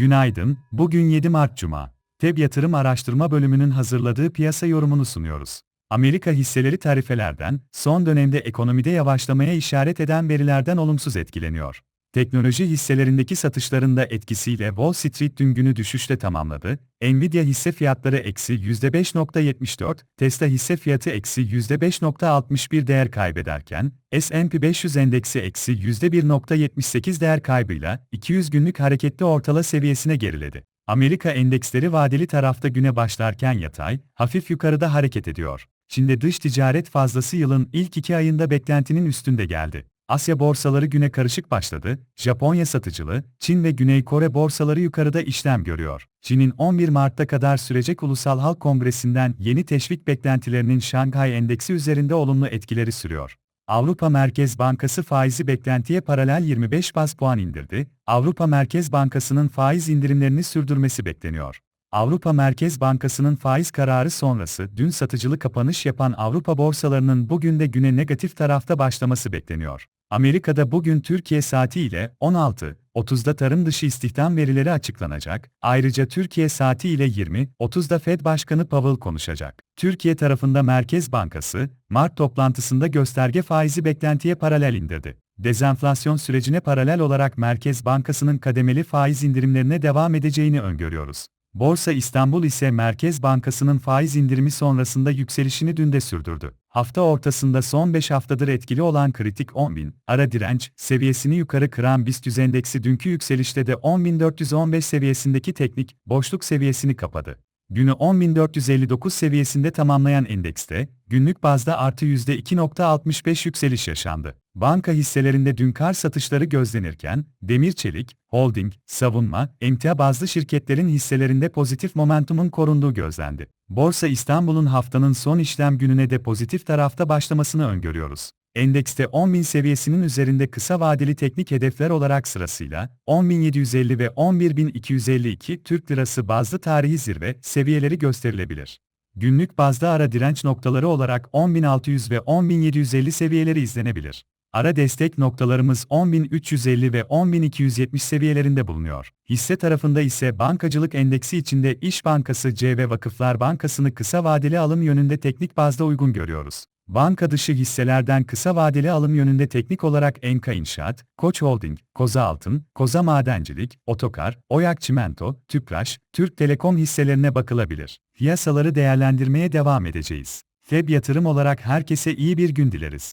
Günaydın, bugün 7 Mart Cuma. TEB Yatırım Araştırma Bölümünün hazırladığı piyasa yorumunu sunuyoruz. Amerika hisseleri tarifelerden, son dönemde ekonomide yavaşlamaya işaret eden verilerden olumsuz etkileniyor. Teknoloji hisselerindeki satışlarında etkisiyle Wall Street dün günü düşüşle tamamladı. Nvidia hisse fiyatları eksi %5.74, Tesla hisse fiyatı eksi %5.61 değer kaybederken, S&P 500 endeksi eksi %1.78 değer kaybıyla 200 günlük hareketli ortala seviyesine geriledi. Amerika endeksleri vadeli tarafta güne başlarken yatay, hafif yukarıda hareket ediyor. Çin'de dış ticaret fazlası yılın ilk iki ayında beklentinin üstünde geldi. Asya borsaları güne karışık başladı, Japonya satıcılı, Çin ve Güney Kore borsaları yukarıda işlem görüyor. Çin'in 11 Mart'ta kadar sürecek Ulusal Halk Kongresi'nden yeni teşvik beklentilerinin Şanghay Endeksi üzerinde olumlu etkileri sürüyor. Avrupa Merkez Bankası faizi beklentiye paralel 25 baz puan indirdi, Avrupa Merkez Bankası'nın faiz indirimlerini sürdürmesi bekleniyor. Avrupa Merkez Bankası'nın faiz kararı sonrası dün satıcılı kapanış yapan Avrupa borsalarının bugün de güne negatif tarafta başlaması bekleniyor. Amerika'da bugün Türkiye saati ile 16.30'da tarım dışı istihdam verileri açıklanacak. Ayrıca Türkiye saati ile 20.30'da Fed Başkanı Powell konuşacak. Türkiye tarafında Merkez Bankası, Mart toplantısında gösterge faizi beklentiye paralel indirdi. Dezenflasyon sürecine paralel olarak Merkez Bankası'nın kademeli faiz indirimlerine devam edeceğini öngörüyoruz. Borsa İstanbul ise Merkez Bankası'nın faiz indirimi sonrasında yükselişini dün de sürdürdü. Hafta ortasında son 5 haftadır etkili olan kritik 10.000, ara direnç, seviyesini yukarı kıran BIST endeksi dünkü yükselişte de 10.415 seviyesindeki teknik, boşluk seviyesini kapadı. Günü 10.459 seviyesinde tamamlayan endekste, günlük bazda artı %2.65 yükseliş yaşandı. Banka hisselerinde dün kar satışları gözlenirken, demir çelik, holding, savunma, emtia bazlı şirketlerin hisselerinde pozitif momentumun korunduğu gözlendi. Borsa İstanbul'un haftanın son işlem gününe de pozitif tarafta başlamasını öngörüyoruz. Endekste 10.000 seviyesinin üzerinde kısa vadeli teknik hedefler olarak sırasıyla 10.750 ve 11.252 Türk Lirası bazlı tarihi zirve seviyeleri gösterilebilir. Günlük bazda ara direnç noktaları olarak 10.600 ve 10.750 seviyeleri izlenebilir. Ara destek noktalarımız 10.350 ve 10.270 seviyelerinde bulunuyor. Hisse tarafında ise bankacılık endeksi içinde İş Bankası C ve Vakıflar Bankası'nı kısa vadeli alım yönünde teknik bazda uygun görüyoruz. Banka dışı hisselerden kısa vadeli alım yönünde teknik olarak Enka İnşaat, Koç Holding, Koza Altın, Koza Madencilik, Otokar, Oyak Çimento, Tüpraş, Türk Telekom hisselerine bakılabilir. Piyasaları değerlendirmeye devam edeceğiz. FEB yatırım olarak herkese iyi bir gün dileriz.